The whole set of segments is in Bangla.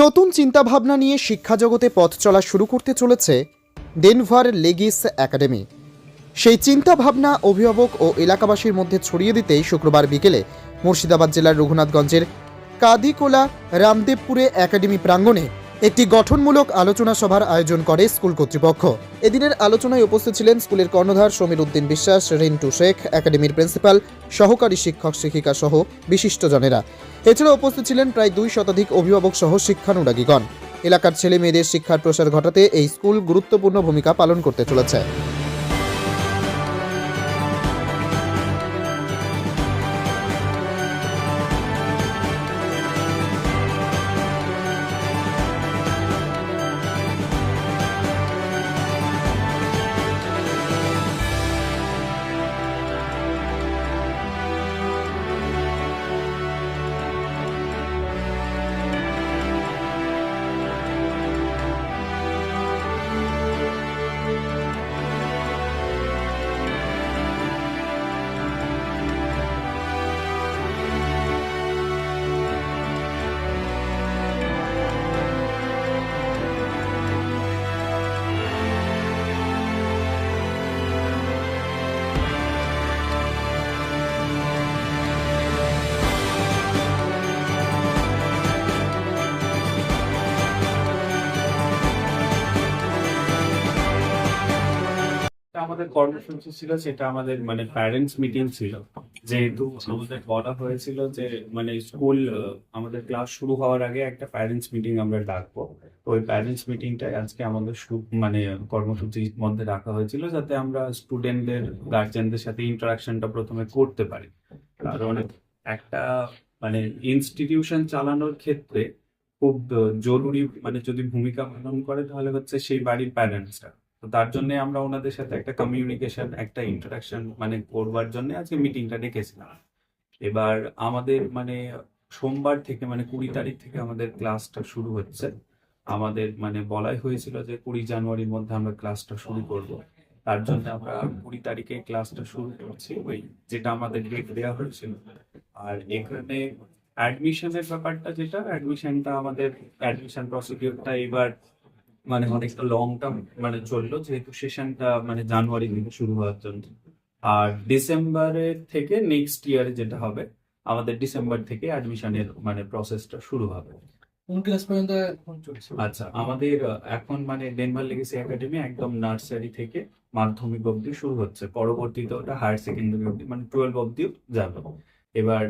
নতুন চিন্তাভাবনা নিয়ে শিক্ষা জগতে পথ চলা শুরু করতে চলেছে ডেনভার লেগিস একাডেমি। সেই চিন্তাভাবনা অভিভাবক ও এলাকাবাসীর মধ্যে ছড়িয়ে দিতেই শুক্রবার বিকেলে মুর্শিদাবাদ জেলার রঘুনাথগঞ্জের কাদিকোলা রামদেবপুরে একাডেমি প্রাঙ্গণে একটি গঠনমূলক আলোচনা সভার আয়োজন করে স্কুল কর্তৃপক্ষ। এদিনের আলোচনায় উপস্থিত ছিলেন স্কুলের কর্ণধার সমীর উদ্দিন বিশ্বাস, রিন্টু শেখ, একাডেমির প্রিন্সিপাল, সহকারী শিক্ষক শিক্ষিকা সহ বিশিষ্টজনেরা। এছাড়া উপস্থিত ছিলেন প্রায় দুই শতাধিক অভিভাবক সহ শিক্ষানুরাগীগণ। এলাকার ছেলে মেয়েদের শিক্ষার প্রসার ঘটাতে এই স্কুল গুরুত্বপূর্ণ ভূমিকা পালন করতে চলেছে। আমাদের কর্মসূচি ছিল সেটা আমাদের মানে প্যারেন্টস মিটিং ছিল। যেহেতু আমাদের বলা হয়েছিল যে মানে স্কুল আমাদের ক্লাস শুরু হওয়ার আগে একটা প্যারেন্টস মিটিং আমরা ডাকবো। তো ওই প্যারেন্টস মিটিংটাই আজকে আমাদের মানে কর্মসূচির মধ্যে রাখা হয়েছিল যাতে আমরা স্টুডেন্টদের গার্জেনদের সাথে ইন্টারাকশনটা প্রথমে করতে পারি। কারণ একটা মানে ইনস্টিটিউশন চালানোর ক্ষেত্রে খুব জরুরি মানে যদি ভূমিকা পালন করে তাহলে হচ্ছে সেই বাড়ির প্যারেন্টসরা তো তার জন্য আমরা ওনাদের সাথে একটা কমিউনিকেশন একটা ইন্টারাকশন মানে করবার জন্য আজকে মিটিংটা ডেকেছিলাম। এবার আমাদের মানে সোমবার থেকে মানে কুড়ি তারিখ থেকে আমাদের ক্লাসটা শুরু হচ্ছে। আমাদের মানে বলাই হয়েছিল যে কুড়ি জানুয়ারির মধ্যে আমরা ক্লাসটা শুরু করব। তার জন্য আমরা কুড়ি তারিখে ক্লাসটা শুরু করছি, ওই যেটা আমাদের ডেট দেওয়া হয়েছিল। আর এখানে অ্যাডমিশনের ব্যাপারটা যেটা অ্যাডমিশনটা আমাদের অ্যাডমিশন প্রসিডিওরটা এবার মানে অনেকটা লং টার্ম মানে চলল যেহেতু সেশনটা মানে জানুয়ারি থেকে শুরু হওয়ার জন্য। আর ডিসেম্বরের থেকে নেক্সট ইয়ারে যেটা হবে আমাদের ডিসেম্বর থেকে অ্যাডমিশনের মানে প্রসেসটা শুরু হবে। কোন ক্লাস পর্যন্ত এখন চলছে? আচ্ছা আমাদের এখন মানে ডেনভার লেগেসি একাডেমি একদম নার্সারি থেকে মাধ্যমিক অবধি শুরু হচ্ছে। পরবর্তীতে ওটা হায়ার সেকেন্ডারি অবধি মানে টুয়েলভ অবধিও যাবে। এবার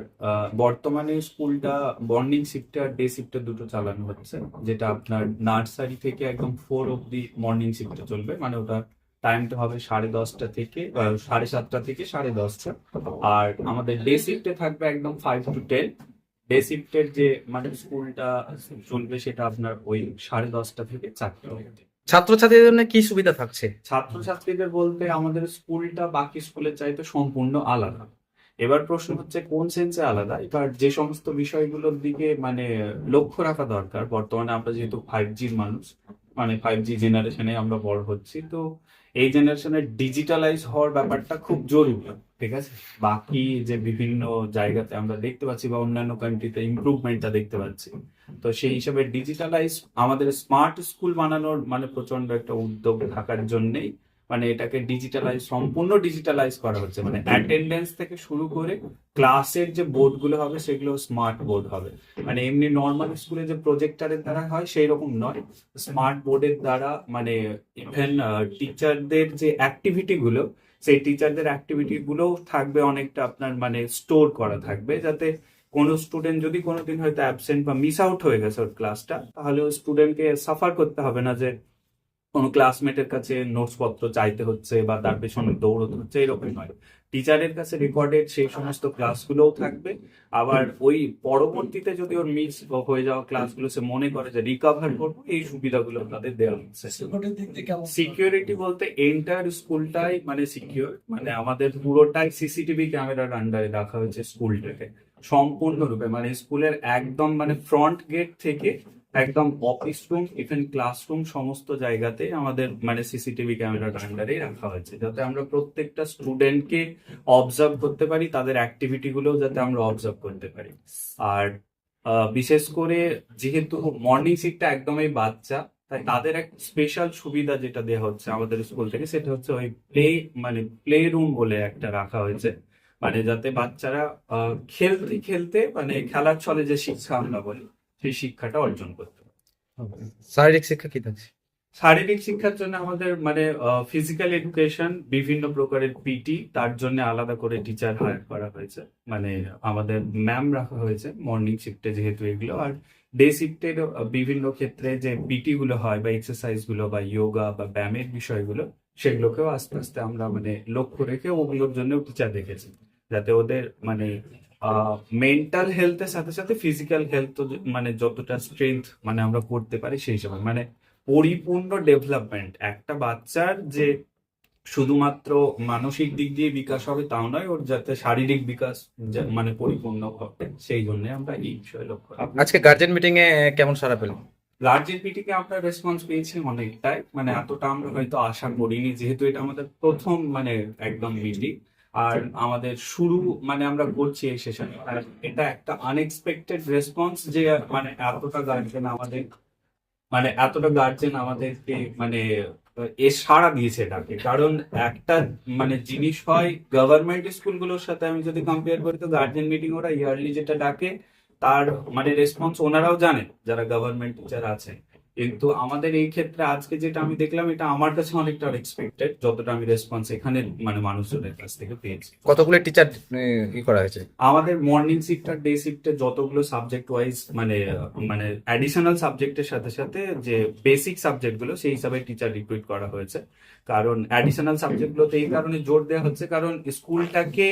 বর্তমানে স্কুলটা মর্নিং শিফটে আর ডে শিফটে দুটো চালানো হচ্ছে যেটা আপনার নার্সারি থেকে একদম ফোর অবধি মর্নিং শিফটে চলবে মানে ওটা টাইমটা হবে সাড়ে দশটা থেকে সাড়ে সাতটা থেকে সাড়ে দশটা। আর আমাদের ডে শিফটে থাকবে একদম ফাইভ টু টেন ডে শিফটের যে মানে স্কুলটা চলবে সেটা আপনার ওই সাড়ে দশটা থেকে চারটে অবধি। ছাত্রছাত্রীদের জন্য কি সুবিধা থাকছে? ছাত্রছাত্রীদের বলতে আমাদের স্কুলটা বাকি স্কুলের চাইতে সম্পূর্ণ আলাদা। এবার প্রশ্ন হচ্ছে, কোন সেন্সে আলাদা? এবার যে সমস্ত বিষয়গুলোর দিকে মানে লক্ষ্য রাখা দরকার, বর্তমানে আমরা যেহেতু ফাইভ জির মানুষ মানে ফাইভ জি জেনারেশনে আমরা বড় হচ্ছি, তো এই জেনারেশনে ডিজিটালাইজ হওয়ার ব্যাপারটা খুব জরুরি, ঠিক আছে? বাকি যে বিভিন্ন জায়গাতে আমরা দেখতে পাচ্ছি বা অন্যান্য কান্ট্রিতে ইম্প্রুভমেন্টটা দেখতে পাচ্ছি, তো সেই হিসাবে ডিজিটালাইজ আমাদের স্মার্ট স্কুল বানানোর মানে প্রচণ্ড একটা উদ্যোগ থাকার জন্যেই মানে এটাকে ডিজিটালাইজ সম্পূর্ণ ডিজিটালাইজ করা হচ্ছে। মানে অ্যাটেন্ডেন্স থেকে শুরু করে ক্লাসের যে বোর্ডগুলো হবে সেগুলো স্মার্ট বোর্ড হবে। মানে এমনি নর্মাল স্কুলে যে প্রজেক্টারের দ্বারা হয় সেই রকম নয়। স্মার্ট বোর্ডের দ্বারা মানে ইভেন টিচারদের যে অ্যাক্টিভিটি গুলো সেই টিচারদের অ্যাক্টিভিটি গুলোও থাকবে অনেকটা আপনার মানে স্টোর করা থাকবে। যাতে কোনো স্টুডেন্ট যদি কোনোদিন হয়তো অ্যাবসেন্ট বা মিস আউট হয়ে গেছে ওর ক্লাসটা তাহলে ওই স্টুডেন্টকে সাফার করতে হবে না যে কোনো ক্লাসমেটের কাছে নোটস পত্র চাইতে হচ্ছে বা তার পেছনে দৌড়তে হচ্ছে এরকম নয়। টিচারের কাছে রেকর্ডেড সেই সমস্ত ক্লাসগুলোও থাকবে। আবার ওই পরবর্তীতে যদি ওর মিস হয়ে যাওয়া ক্লাসগুলো সে মনে করে যে রিকভার করব এই সুবিধাগুলো তাদের দেওয়া হচ্ছে। সিকিউরিটি বলতে এন্টায়ার স্কুলটাই মানে সিকিউর মানে আমাদের পুরোটাই সিসিটিভি ক্যামেরার আন্ডারে রাখা হয়েছে স্কুলটাকে সম্পূর্ণরূপে মানে স্কুলের একদম মানে ফ্রন্ট গেট থেকে একদম অফিস রুম ইভেন ক্লাসরুম সমস্ত জায়গাতে আমাদের মানে সিসিটিভি ক্যামেরার আন্ডারেই রাখা হয়েছে। যাতে আমরা প্রত্যেকটা স্টুডেন্টকে অবজার্ভ করতে পারি, তাদের অ্যাক্টিভিটি গুলো যাতে আমরা অবজার্ভ করতে পারি। আর বিশেষ করে যেহেতু মর্নিং শিফটটা একদমই বাচ্চা, তাই তাদের এক স্পেশাল সুবিধা যেটা দেওয়া হচ্ছে আমাদের স্কুল থেকে, সেটা হচ্ছে ওই প্লে মানে প্লে রুম বলে একটা রাখা হয়েছে। মানে যাতে বাচ্চারা খেলতে খেলতে মানে খেলার ছলে যে শিক্ষা আমরা বলি সেই শিক্ষাটা অর্জন করতে শারীরিক শিক্ষা কি থাকছে? শারীরিক শিক্ষার জন্য আমাদের মানে ফিজিক্যাল এডুকেশন বিভিন্ন প্রকারের পিটি তার জন্য আলাদা করে টিচার হায়ার করা হয়েছে। মানে আমাদের ম্যাম রাখা হয়েছে মর্নিং শিফটে যেহেতু এগুলো আর ডে শিফটের বিভিন্ন ক্ষেত্রে যে পিটি গুলো হয় বা এক্সারসাইজগুলো বা যোগা বা ব্যায়ামের বিষয়গুলো সেগুলোকেও আস্তে আস্তে আমরা মানে লক্ষ্য রেখে ওগুলোর জন্য টিচার রেখেছি যাতে ওদের মানে মেন্টাল হেলথের সাথে সাথে ফিজিক্যাল হেলথ মানে যতটা স্ট্রেংথ মানে আমরা করতে পারি সেই সময় মানে পরিপূর্ণ ডেভেলপমেন্ট একটা বাচ্চার যে শুধুমাত্র মানসিক দিক দিয়ে বিকাশ হবে তাও নয় ওর যাতে শারীরিক বিকাশ মানে পরিপূর্ণ হবে সেই জন্য আমরা এই বিষয়ে লক্ষ্য আজকে গার্জেন মিটিং এ কেমন সারা গার্জেন লার্জের পিটিকে আমরা রেসপন্স পেয়েছি অনেকটাই। মানে এতটা আমরা হয়তো আশা করিনি যেহেতু এটা আমাদের প্রথম মানে একদম মিটিং আর আমাদের শুরু মানে আমরা করছি এই সেশনে আর এটা একটা আনএক্সপেক্টেড রেসপন্স যে মানে এতটা গার্জেন আমাদের মানে এতটা গার্জেন আমাদেরকে মানে এ সাড়া দিয়েছে এটাকে। কারণ একটা মানে জিনিস হয় গভর্নমেন্ট স্কুলগুলোর সাথে আমি যদি কম্পেয়ার করি তো গার্জেন মিটিং ওরা ইয়ারলি যেটা ডাকে তার মানে রেসপন্স ওনারাও জানেন যারা গভর্নমেন্ট টিচার আছে কিন্তু আমাদের এই ক্ষেত্রে আজকে যেটা আমি দেখলাম এটা আমার কাছে অনেকটা এক্সপেক্টেড যতটা আমি রেসপন্স এখানে মানে মানুষজনের কাছ থেকে পেয়েছি। কতগুলো টিচার ই করা হয়েছে? আমাদের মর্নিং শিফট আর ডে শিফটে যতগুলো সাবজেক্ট ওয়াইজ মানে মানে অ্যাডিশনাল সাবজেক্টের সাথে সাথে যে বেসিক সাবজেক্টগুলো সেই হিসাবে টিচার রিক্রুট করা হয়েছে। কারণ অ্যাডিশনাল সাবজেক্ট গুলোতে এই কারণে জোর দেওয়া হচ্ছে কারণ স্কুলটাকে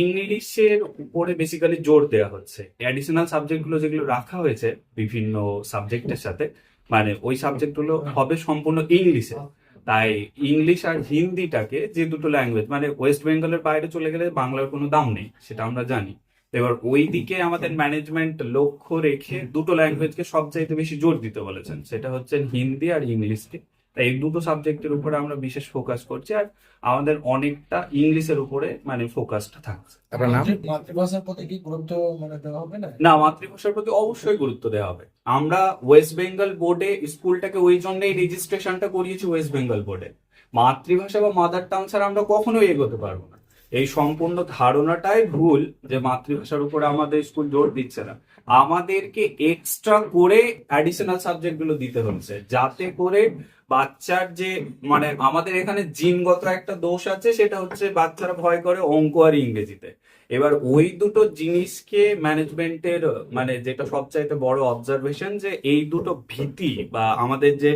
ইংলিশের উপরে বেসিক্যালি জোর দেওয়া হচ্ছে। অ্যাডিশনাল সাবজেক্টগুলো যেগুলো রাখা হয়েছে বিভিন্ন সাবজেক্টের সাথে মানে ওই সাবজেক্টগুলো হবে সম্পূর্ণ ইংলিশে তাই ইংলিশ আর হিন্দিটাকে যে দুটো ল্যাঙ্গুয়েজ মানে ওয়েস্ট বেঙ্গলের বাইরে চলে গেলে বাংলার কোনো দাম নেই সেটা আমরা জানি। এবার ওই দিকে আমাদের ম্যানেজমেন্ট লক্ষ্য রেখে দুটো ল্যাঙ্গুয়েজকে সবচাইতে বেশি জোর দিতে বলেছেন সেটা হচ্ছে হিন্দি আর ইংলিশকে এই দুটো সাবজেক্টের উপরে আমরা বিশেষ ফোকাস করছি আর আমাদের অনেকটা ইংলিশের উপরে মানে ফোকাসটা থাকছে। মাতৃভাষার প্রতি কি গুরুত্ব মানে দেওয়া হবে না? না মাতৃভাষার প্রতি অবশ্যই গুরুত্ব দেওয়া হবে। আমরা ওয়েস্ট বেঙ্গল বোর্ডে স্কুলটাকে ওই জন্যই রেজিস্ট্রেশনটা করিয়েছি ওয়েস্ট বেঙ্গল বোর্ডে মাতৃভাষা বা মাদার টাং ছাড়া আমরা কখনোই এগোতে পারব না। এই সম্পূর্ণ ধারণাটাই ভুল যে মাতৃভাষার উপরে আমাদের স্কুল জোর দিচ্ছে না। আমাদেরকে এক্সট্রা করে অ্যাডিশনাল সাবজেক্টগুলো দিতে হচ্ছে। যাতে করে বাচ্চার যে মানে আমাদের এখানে জিনগত একটা দোষ আছে, সেটা হচ্ছে বাচ্চারা ভয় করে অঙ্ক আর ইংরেজিতে। এবার ওই দুটো জিনিসকে ম্যানেজমেন্টের মানে যেটা সবচাইতে বড় অবজারভেশন যে, এই দুটো ভীতি বা আমাদের যে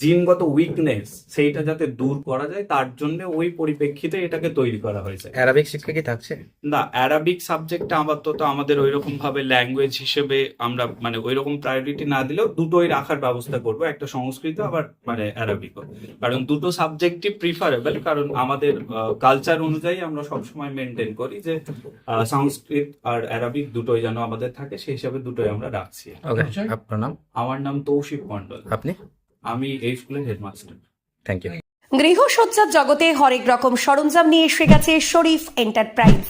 জিনগত উইকনেস সেইটা যাতে দূর করা যায় তার জন্য ওই পরিপ্রেক্ষিতে এটাকে তৈরি করা হয়েছে। অ্যারাবিক শিক্ষা কি থাকছে? না অ্যারাবিক সাবজেক্টটা আপাতত আমাদের ওইরকম ভাবে ল্যাঙ্গুয়েজ হিসেবে আমরা মানে ওইরকম প্রায়োরিটি না দিলেও দুটোই রাখার ব্যবস্থা করব একটা সংস্কৃত আবার মানে অ্যারাবিকও কারণ দুটো সাবজেক্টই প্রিফারেবল কারণ আমাদের কালচার অনুযায়ী আমরা সবসময় মেনটেন করি যে সংস্কৃত আর অ্যারাবিক দুটোই যেন আমাদের থাকে সেই হিসাবে দুটোই আমরা রাখছি। আপনার নাম? আমার নাম তৌশিক মন্ডল আপনি? আমি এই স্কুলের হেডমাস্টার। থ্যাংক ইউ গৃহসজ্জার জগতে হরেক রকম সরঞ্জাম নিয়ে এসে গেছে Sharif enterprise.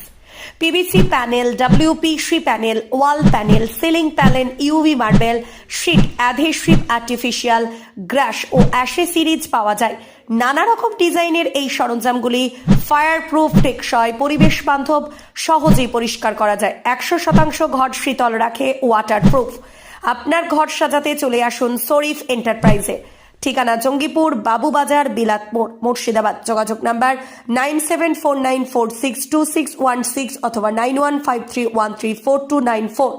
PVC panel WPC panel wall panel ceiling panel UV marble sheet adhesive artificial grass ও অ্যাশে সিরিজ পাওয়া যায়। নানা রকম ডিজাইনের এই সরঞ্জামগুলি ফায়ার প্রুফ টেকসই পরিবেশ বান্ধব সহজেই পরিষ্কার করা যায়। একশো শতাংশ ঘর শীতল রাখে ওয়াটার প্রুফ আপনার ঘর সাজাতে চলে আসুন শরীফ এন্টারপ্রাইজে। ঠিকানা জঙ্গিপুর, বাবুবাজার, বিলাত মুর্শিদাবাদ। যোগাযোগ number nine seven four nine four six two six one six অথবা nine one five three one three four two nine four.